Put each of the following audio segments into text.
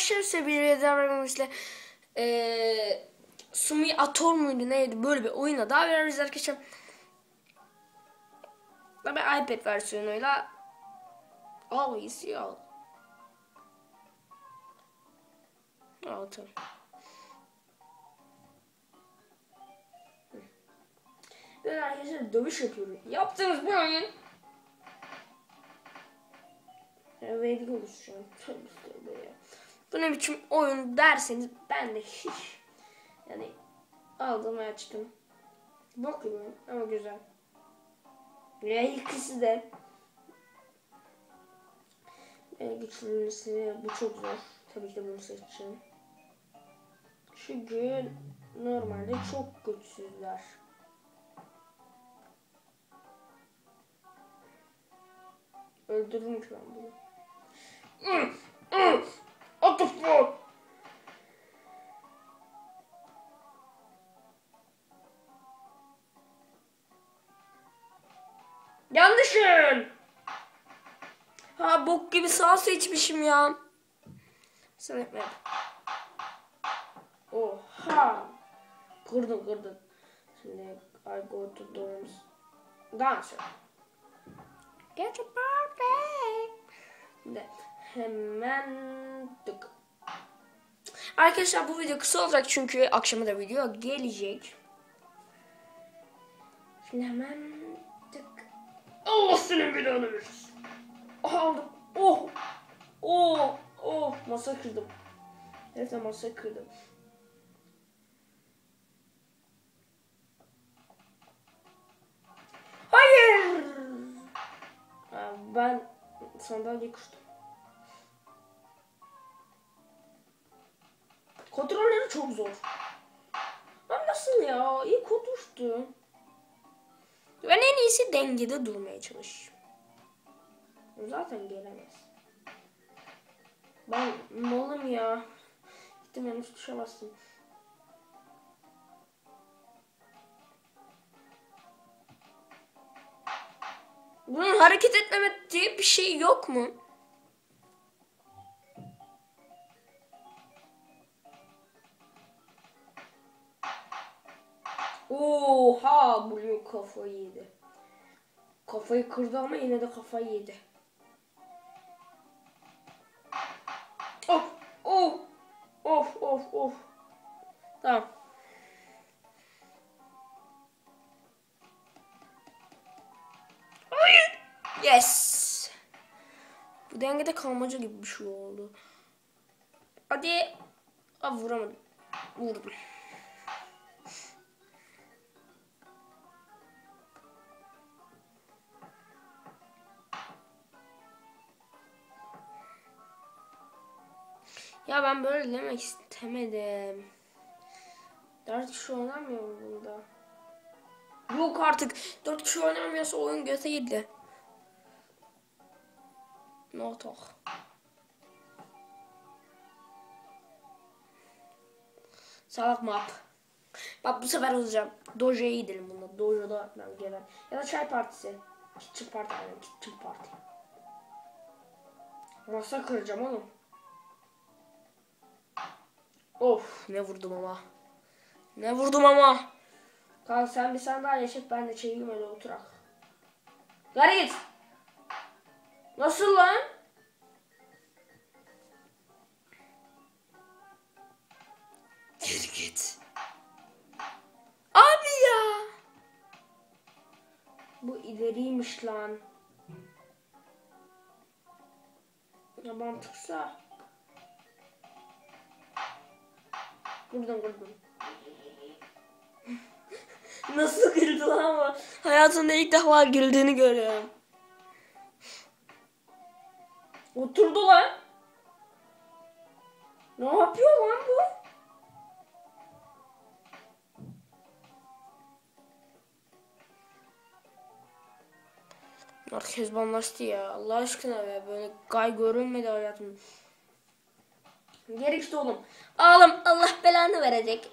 arkadaşlar sevgili davranışla eee Sumi Ator muydu neydi böyle bir oyuna daha veririz arkadaşlar. Tabi iPad versiyonuyla al iyisi al. Al tamam. Ben arkadaşlar dövüş yapıyorum. Yaptığınız bu oyun. Evet konuşacağım. Tövbe tövbe ya. Bu ne biçim oyun derseniz ben de hiç. Yani aldım açtım. Bok gibi ama güzel. Ya ikisi de. E, güçlülmesi bu çok zor. Tabii ki de bunu seçeceğim. Çünkü normalde çok güçsüzler. Öldürürüm şu an bunu. What the fuck? Yanlışım. Ha bok gibi sağ seçmişim ya. Sen etme. Oha. Kırdın kırdın. Şimdi I go to dorms. Dancer. Get your birthday. Şimdi hemen tık. Arkadaşlar bu video kısa olacak çünkü akşama da video gelecek. Şimdi hemen tık. Allah senin belanı versin. Aldım. Oh. Oh. Oh. Masa kırdım. Evet masa kırdım. Hayır. Ha, Ben sandalye kırdım. Çok zor. Ben nasıl ya? O düştü. Ben en iyisi dengede durmaya çalışayım. Zaten gelemez. Ben malım ya. Gittim yanlış tuşa bastım. Bunun hareket etmeme diye bir şey yok mu? Oha Blue kafayı yedi. Kafayı kırdı ama yine de kafayı yedi. Of of of of of. Tamam. Hayır. Yes. Bu dengede kalmaca gibi bir şey oldu. Hadi. Aa, vuramadım. Vurdum. Ben böyle demek istemedim. Dört kişi oynamıyor mu bunda? Yok artık. Dört kişi oynamıyorsa oyun göze yedi. No talk. Salak map. Bak bu sefer olacağım. Dojo'ya gidelim bunda. Dojo'da ben gelen. Ya da çay partisi. Kitchen party. Kitchen party. Masa kıracağım oğlum. Of ne vurdum ama. Ne vurdum ama. Kanka sen bir sandalye çek ben de çekeyim öyle oturak. Garit. Nasıl lan? Geri git. Abi ya. Bu ileriymiş lan. Ya mantıksa. Buradan buradan. Nasıl güldü lan ama. Hayatımda ilk defa güldüğünü görüyorum. Oturdu lan. Ne yapıyor lan bu? Herkes banlaştı ya. Allah aşkına be. Böyle gay görünmedi hayatım. Gerekli oğlum. Ağlam Allah belanı verecek.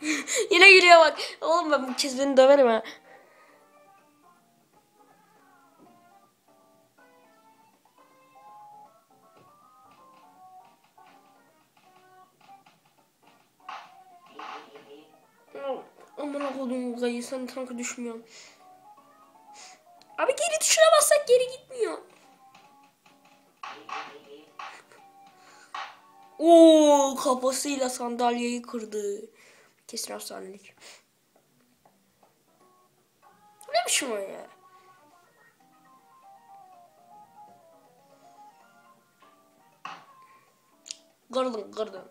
Yine gülüyor bak. Oğlum ben bu kez beni döverim ha. Amına koydum uzayı sen tanka düşmüyorsun. Abi geri tuşuna bassak geri gitmiyor. Oo kafasıyla sandalyeyi kırdı. Kesin hastanelik. Ne biçim o ya? Kırdın kırdın.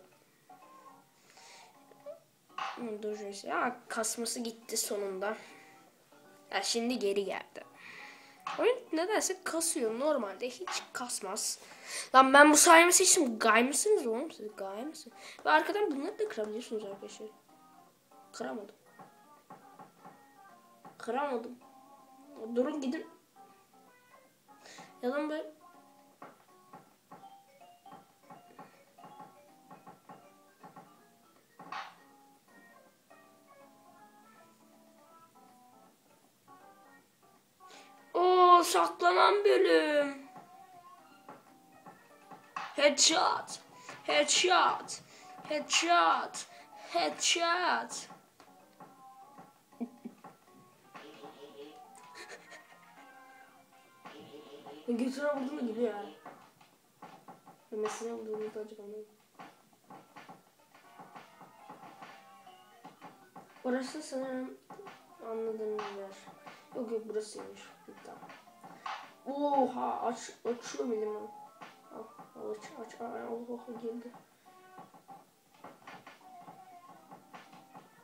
Dur. Ya kasması gitti sonunda. Ya şimdi geri geldi. Oyun nedense kasıyor. Normalde hiç kasmaz. Lan ben bu sayımı seçtim. Gay mısınız oğlum siz? Gay mısınız? Ve arkadan bunları da kırabiliyorsunuz arkadaşlar. Kıramadım. Kıramadım. Durun gidin. Yalan böyle. Saklanan bölüm. Headshot. Headshot. Headshot. Headshot. Götüre vurdu mu gidiyor yani. Mesine vurdu mu acaba ne? Orası sanırım anladığım yer. Yok yok burasıymış. Tamam. Oha aç açıyor bile mi? Al, al aç aç Allah girdi.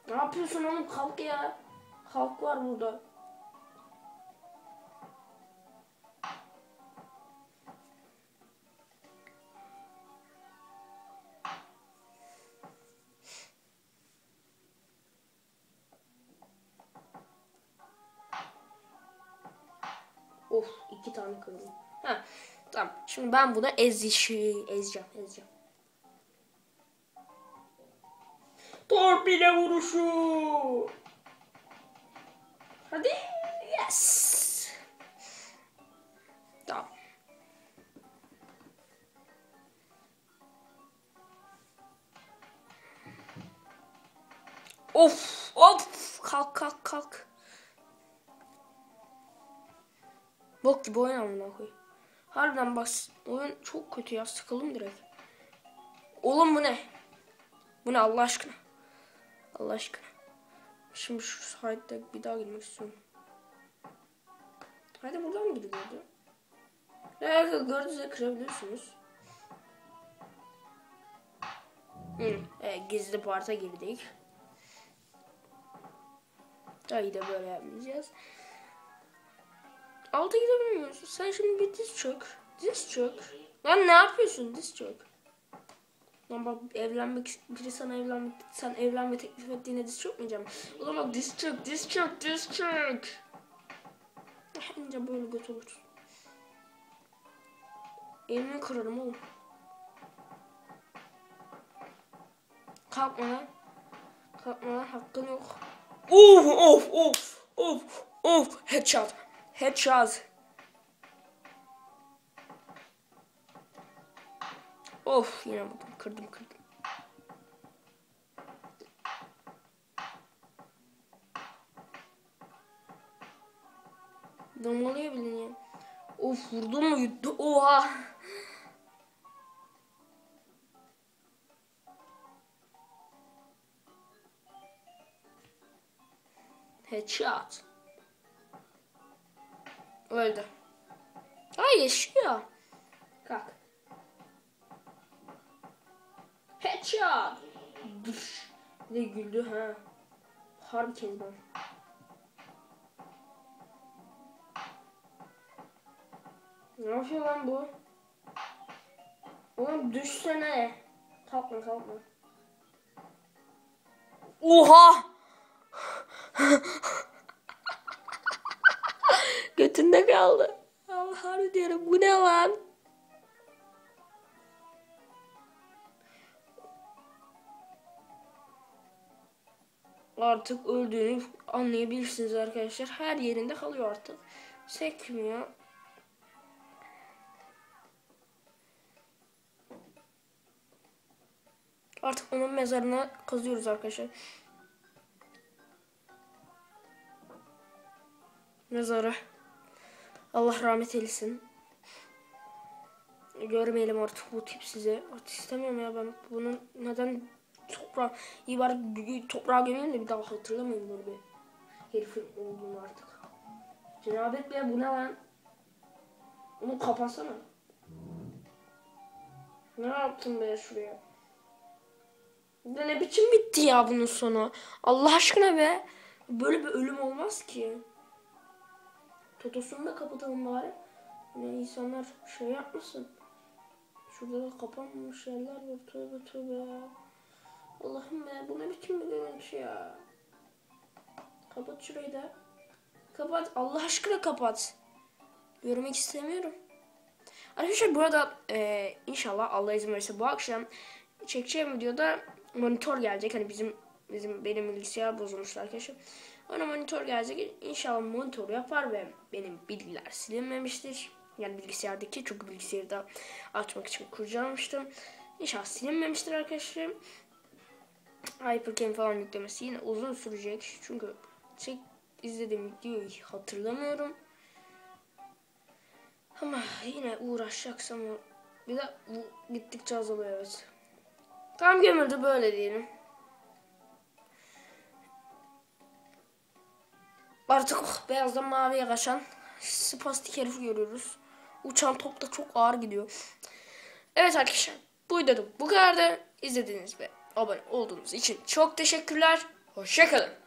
Ne yapıyorsun oğlum kalk ya. Kalk var burada. İki tane kırdım. Ha tamam. Şimdi ben buna ezişi ezeceğim ezeceğim. Torpile vuruşu. Hadi. Yes. Tamam. Of of kalk kalk kalk. Bok gibi oyun amına koy. Harbiden bak oyun çok kötü ya sıkıldım direkt. Oğlum bu ne? Bu ne Allah aşkına? Allah aşkına. Şimdi şu site'de bir daha girmek istiyorum. Hadi buradan mı gidiyordu? Eğer gördüğünüzde kırabiliyorsunuz. Hı, evet, gizli parta girdik. Hayır da böyle yapmayacağız. Alta gidebilmiyorsun. Sen şimdi bir diz çök. Diz çök. Lan ne yapıyorsun? Diz çök. Lan bak evlenmek biri sana evlenmek sen evlenme teklif ettiğine diz çökmeyeceğim. Zaman bak diz çök, diz çök, diz çök. Bence böyle göt olur. Elimi kırarım oğlum. Kalkma lan. Kalkma lan hakkın yok. Of of of of of headshot. Headshot. Of yine. Kırdım kırdım. Bilin ya. Of vurdum mu yuttu. Oha. Headshot. Öldü. Ha yaşıyor. Kalk. Headshot. Bir de güldü ha. Harbi kezban. Ne yapıyor lan bu? Oğlum düşsene. Kalkma kalkma. Oha! Götünde kaldı. Allah harbi diyorum bu ne lan? Artık öldüğünü anlayabilirsiniz arkadaşlar. Her yerinde kalıyor artık. Sekmiyor. Artık onun mezarına kazıyoruz arkadaşlar. Mezarı. Allah rahmet eylesin. Görmeyelim artık bu tip size. Artık istemiyorum ya ben bunun neden toprağa iyi gö- toprağa gömeyim de bir daha hatırlamayayım böyle bir herifin olduğunu artık. Cenabet Bey bu ne lan? Onu kapatsana. Ne yaptın be şuraya? Ya ne biçim bitti ya bunun sonu? Allah aşkına be. Böyle bir ölüm olmaz ki. Totosunu da kapatalım bari. Ne insanlar şey yapmasın. Şurada da kapanmamış yerler var. Tövbe tövbe. Allah'ım be bu ne biçim bir görüntü ya. Kapat şurayı da. Kapat. Allah aşkına kapat. Görmek istemiyorum. Arkadaşlar bu arada e, inşallah Allah izin verirse bu akşam çekeceğim videoda monitör gelecek. Hani bizim bizim benim bilgisayar bozulmuştu arkadaşlar. Ona monitör gelecek. İnşallah monitör yapar ve benim bilgiler silinmemiştir. Yani bilgisayardaki çünkü bilgisayarı da açmak için kurcalamıştım. İnşallah silinmemiştir arkadaşlar. Hypercam falan yüklemesi yine uzun sürecek. Çünkü çek izlediğim videoyu hatırlamıyorum. Ama yine uğraşacaksam bir de bu gittikçe azalıyor evet. Tam gömüldü böyle diyelim. Artık oh, beyazdan maviye kaçan spastik herif görüyoruz. Uçan top da çok ağır gidiyor. Evet arkadaşlar bu bu kadar. İzlediğiniz ve abone olduğunuz için çok teşekkürler. Hoşçakalın.